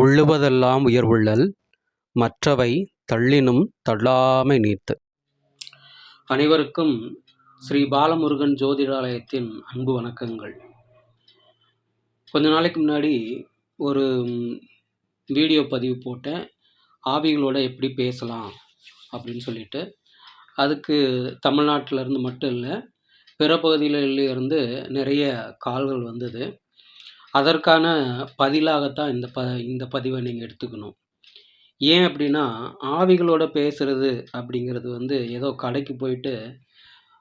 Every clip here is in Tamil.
உள்ளுவதெல்லாம் உயர்வுள்ளல் மற்றவை தள்ளினும் தள்ளாமை நீத்து அனைவருக்கும் ஸ்ரீ பாலமுருகன் ஜோதிடாலயத்தின் அன்பு வணக்கங்கள். கொஞ்ச நாளைக்கு முன்னாடி ஒரு வீடியோ பதிவு போட்டேன். ஆவிகளோட எப்படி பேசலாம் அப்படின்னு சொல்லிட்டு. அதுக்கு தமிழ்நாட்டிலேருந்து மட்டும் இல்லை பிற பகுதிகளிலிருந்து நிறைய கால்கள் வந்தது. அதற்கான பதிலாகத்தான் இந்த ப இந்த பதிவை நீங்கள் எடுத்துக்கணும். ஏன் அப்படின்னா ஆவிகளோட பேசுறது அப்படிங்கிறது வந்து ஏதோ கடைக்கு போயிட்டு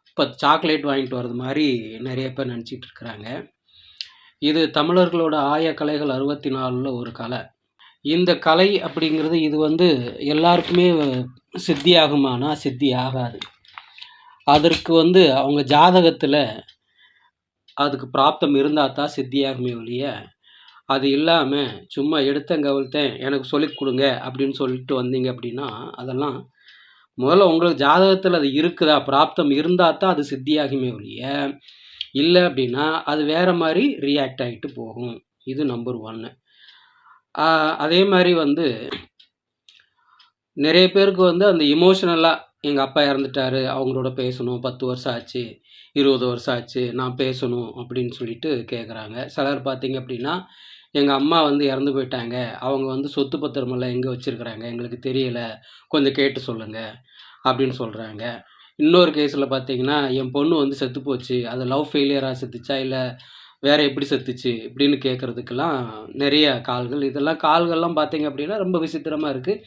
இப்போ சாக்லேட் வாங்கிட்டு வர்றது மாதிரி நிறைய பேர் நினச்சிட்டு இருக்கிறாங்க. இது தமிழர்களோட ஆய கலைகள் அறுபத்தி நாலில் ஒரு கலை. இந்த கலை அப்படிங்கிறது இது வந்து எல்லாருக்குமே சித்தி ஆகுமானா சித்தி ஆகாது அதற்கு வந்து அவங்க ஜாதகத்தில் அதுக்கு பிராப்தம் இருந்தால் தான் சித்தியாகுமே ஒழிய அது இல்லாமல் சும்மா எடுத்தேன் கவிழ்த்தேன் எனக்கு சொல்லிக் கொடுங்க அப்படின்னு சொல்லிட்டு வந்தீங்க அப்படின்னா அதெல்லாம் முதல்ல உங்களுக்கு ஜாதகத்தில் அது இருக்குதா? பிராப்தம் இருந்தால் தான் அது சித்தியாகுமே ஒழிய இல்லை அப்படின்னா அது வேறு மாதிரி ரியாக்ட் ஆகிட்டு போகும். இது நம்பர் ஒன்று அதே மாதிரி வந்து நிறைய பேருக்கு வந்து அந்த இமோஷனலாக எங்கள் அப்பா இறந்துட்டாரு அவங்களோட பேசணும். பத்து வருஷம் ஆச்சு இருபது வருஷம் ஆச்சு நான் பேசணும் அப்படின்னு சொல்லிட்டு கேட்குறாங்க சிலர் பார்த்தீங்க அப்படின்னா எங்கள் அம்மா வந்து இறந்து போயிட்டாங்க. அவங்க வந்து சொத்து பத்திரமெல்லாம் எங்கே வச்சுருக்குறாங்க? எங்களுக்கு தெரியலை. கொஞ்சம் கேட்டு சொல்லுங்கள் அப்படின்னு சொல்கிறாங்க இன்னொரு கேஸில் பார்த்தீங்கன்னா என் பொண்ணு வந்து செத்து போச்சு அது லவ் ஃபெயிலியராக செத்துச்சா? இல்லை வேற எப்படி செத்துச்சு இப்படின்னு கேட்குறதுக்கெல்லாம் நிறைய கால்கள். இதெல்லாம் கால்கள்லாம் பார்த்தீங்க அப்படின்னா ரொம்ப விசித்திரமாக இருக்குது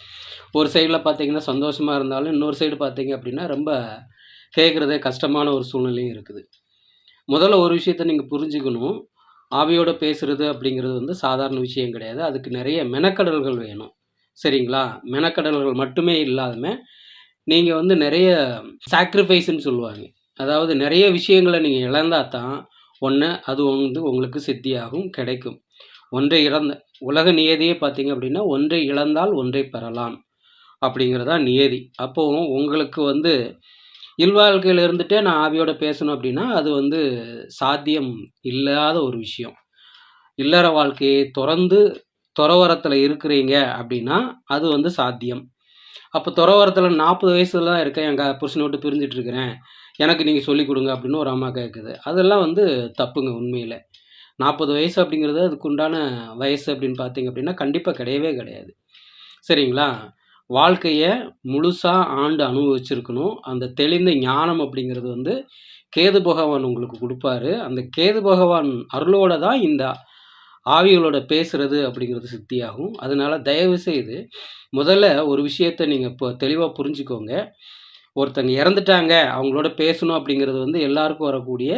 ஒரு சைடில் பார்த்தீங்கன்னா சந்தோஷமாக இருந்தாலும் இன்னொரு சைடு பார்த்தீங்க அப்படின்னா ரொம்ப கேட்குறதே கஷ்டமான ஒரு சூழ்நிலையும் இருக்குது. முதல்ல ஒரு விஷயத்த நீங்கள் புரிஞ்சுக்கணும். ஆவியோட பேசுகிறது அப்படிங்கிறது வந்து சாதாரண விஷயம் கிடையாது. அதுக்கு நிறைய மெனக்கடல்கள் வேணும். சரிங்களா? மெனக்கடல்கள் மட்டுமே இல்லாமல் நீங்கள் வந்து நிறைய சாக்ரிஃபைஸ்ன்னு சொல்லுவாங்க. அதாவது நிறைய விஷயங்களை நீங்கள் இழந்தா தான் ஒன்று அது வந்து உங்களுக்கு சித்தியாகும் கிடைக்கும். ஒன்றை இழந்த உலக நியதியே பார்த்தீங்க அப்படின்னா ஒன்றை இழந்தால் ஒன்றை பெறலாம் அப்படிங்கிறதா நியதி. அப்போவும் உங்களுக்கு வந்து இல்வாழ்க்கையில் இருந்துட்டே நான் ஆவியோட பேசணும் அப்படின்னா அது வந்து சாத்தியம் இல்லாத ஒரு விஷயம். இல்லற வாழ்க்கையை துறந்து துறவரத்தில் இருக்கிறீங்க அப்படின்னா அது வந்து சாத்தியம். அப்போ துறவரத்தில் நாற்பது வயசுல தான் இருக்கேன் எங்கள் புருஷனை விட்டு பிரிஞ்சிட்ருக்கிறேன் எனக்கு நீங்கள் சொல்லிக் கொடுங்க அப்படின்னு ஒரு அம்மா கேட்குது அதெல்லாம் வந்து தப்புங்க உண்மையில். நாற்பது வயசு அப்படிங்கிறது அதுக்கு உண்டான வயசு அப்படின்னு பார்த்தீங்க அப்படின்னா கண்டிப்பாக கிடையவே கிடையாது. சரிங்களா? வாழ்க்கையை முழுசாக ஆண்டு அனுபவிச்சிருக்கணும். அந்த தெளிந்த ஞானம் அப்படிங்கிறது வந்து கேது பகவான் உங்களுக்கு கொடுப்பாரு. அந்த கேது பகவான் அருளோட தான் இந்த ஆவிகளோட பேசுறது அப்படிங்கிறது சித்தியாகும். அதனால தயவு செய்து முதல்ல ஒரு விஷயத்தை நீங்கள் இப்போ தெளிவாக புரிஞ்சுக்கோங்க. ஒருத்தங்க இறந்துட்டாங்க அவங்களோட பேசணும் அப்படிங்கிறது வந்து எல்லாருக்கும் வரக்கூடிய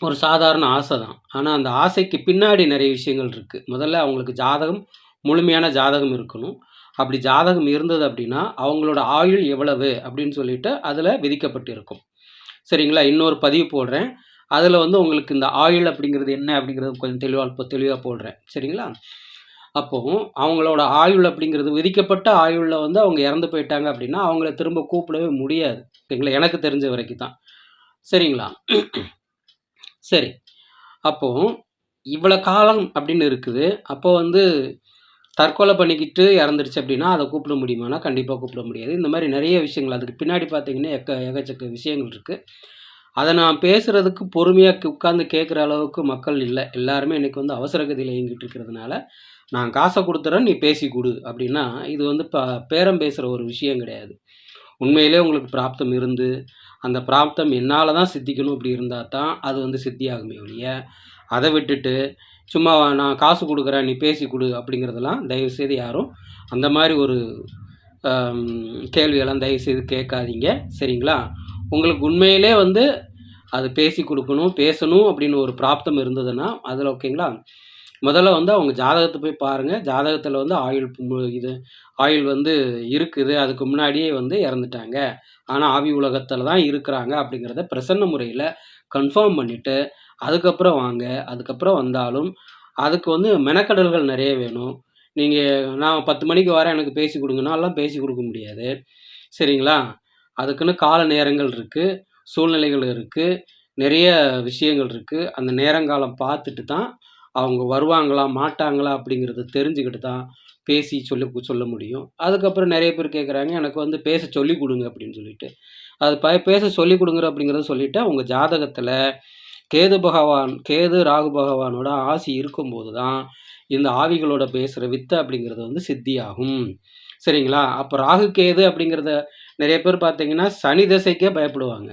ஒரு சாதாரண ஆசை தான். ஆனால் அந்த ஆசைக்கு பின்னாடி நிறைய விஷயங்கள் இருக்குது முதல்ல அவங்களுக்கு ஜாதகம் முழுமையான ஜாதகம் இருக்கணும். அப்படி ஜாதகம் இருந்தது அப்படின்னா அவங்களோட ஆயுள் எவ்வளவு அப்படின்னு சொல்லிட்டு அதில் விதிக்கப்பட்டிருக்கும். சரிங்களா? இன்னொரு பதிவு போடுறேன். அதில் வந்து உங்களுக்கு இந்த ஆயுள் அப்படிங்கிறது என்ன அப்படிங்கிறது கொஞ்சம் தெளிவாக தெளிவாக போடுறேன். சரிங்களா? அப்போ அவங்களோட ஆயுள் அப்படிங்கிறது விதிக்கப்பட்ட ஆயுளில் வந்து அவங்க இறந்து போயிட்டாங்க அப்படின்னா அவங்கள திரும்ப கூப்பிடவே முடியாது. ஓகேங்களா எனக்கு தெரிஞ்ச வரைக்கும் தான் சரிங்களா? சரி. அப்போ இவ்வளோ காலம் அப்படின்னு இருக்குது. அப்போ வந்து தற்கொலை பண்ணிக்கிட்டு இறந்துருச்சு அப்படின்னா அதை கூப்பிட முடியுமானா கண்டிப்பாக கூப்பிட முடியாது. இந்த மாதிரி நிறைய விஷயங்கள் அதுக்கு பின்னாடி பார்த்தீங்கன்னா எக்க எக்கச்சக்க விஷயங்கள் இருக்குது அதை நான் பேசுகிறதுக்கு பொறுமையாக உட்காந்து கேட்குற அளவுக்கு மக்கள் இல்லை. எல்லாருமே இன்றைக்கி வந்து அவசர கதியில் இயங்கிட்டு இருக்கிறதுனால நான் காசை கொடுத்துறேன் நீ பேசி கொடு அப்படின்னா இது வந்து ப பேரம் பேசுகிற ஒரு விஷயம் கிடையாது. உண்மையிலே உங்களுக்கு பிராப்தம் இருந்து அந்த பிராப்தம் என்னால் தான் சித்திக்கணும் அப்படி இருந்தால் தான் அது வந்து சித்தியாகுமே ஒழிய அதை விட்டுட்டு சும்மா நான் காசு கொடுக்குறேன் நீ பேசி கொடு அப்படிங்கிறதெல்லாம் தயவுசெய்து யாரும் அந்த மாதிரி ஒரு கேள்வியெல்லாம் தயவுசெய்து கேட்காதீங்க. சரிங்களா? உங்களுக்கு உண்மையிலே வந்து அது பேசி கொடுக்கணும் பேசணும் அப்படின்னு ஒரு பிராப்தம் இருந்ததுன்னா அதில் ஓகேங்களா? முதல்ல வந்து அவங்க ஜாதகத்தை போய் பாருங்கள் ஜாதகத்தில் வந்து ஆயுள் இது ஆயுள் வந்து இருக்குது. அதுக்கு முன்னாடியே வந்து இறந்துட்டாங்க. ஆனால் ஆவி உலகத்தில் தான் இருக்கிறாங்க அப்படிங்கிறத பிரசன்ன முறையில் கன்ஃபார்ம் பண்ணிவிட்டு அதுக்கப்புறம் வாங்க. அதுக்கப்புறம் வந்தாலும் அதுக்கு வந்து மெனக்கடல்கள் நிறைய வேணும். நீங்கள் நான் பத்து மணிக்கு வர எனக்கு பேசி கொடுங்கன்னா எல்லாம் பேசி கொடுக்க முடியாது. சரிங்களா? அதுக்குன்னு கால நேரங்கள் இருக்குது சூழ்நிலைகள் இருக்குது நிறைய விஷயங்கள் இருக்குது அந்த நேரங்காலம் பார்த்துட்டு தான் அவங்க வருவாங்களா மாட்டாங்களா அப்படிங்கிறத தெரிஞ்சுக்கிட்டு தான் பேசி சொல்லி சொல்ல முடியும். அதுக்கப்புறம் நிறைய பேர் கேட்குறாங்க எனக்கு வந்து பேச சொல்லி கொடுங்க அப்படின்னு சொல்லிட்டு. அது ப பேச சொல்லி கொடுங்குற அப்படிங்கிறத சொல்லிவிட்டு அவங்க ஜாதகத்தில் கேது பகவான் கேது ராகு பகவானோட ஆசி இருக்கும்போது தான் இந்த ஆவிகளோட பேசுகிற வித்து அப்படிங்கிறது வந்து சித்தியாகும். சரிங்களா? அப்போ ராகு கேது அப்படிங்கிறத நிறைய பேர் பார்த்தீங்கன்னா சனி திசைக்கே பயப்படுவாங்க.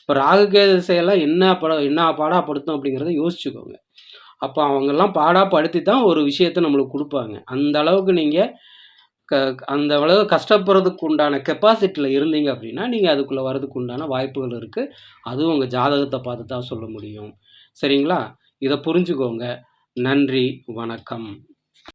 இப்போ ராகு கேது திசையெல்லாம் என்ன படம் என்ன பாடாப்படுத்தும் அப்படிங்கிறத யோசிச்சுக்கோங்க. அப்போ அவங்கெல்லாம் பாடாப்படுத்தி தான் ஒரு விஷயத்த நம்மளுக்கு கொடுப்பாங்க. அந்த அளவுக்கு நீங்கள் க அந்த அளவு கஷ்டப்படுறதுக்கு உண்டான கெப்பாசிட்டியில் இருந்தீங்க அப்படின்னா நீங்கள் அதுக்குள்ளே வரதுக்கு உண்டான வாய்ப்புகள் இருக்குது அதுவும் உங்கள் ஜாதகத்தை பார்த்து தான் சொல்ல முடியும். சரிங்களா? இதை புரிஞ்சுக்கோங்க. நன்றி வணக்கம்.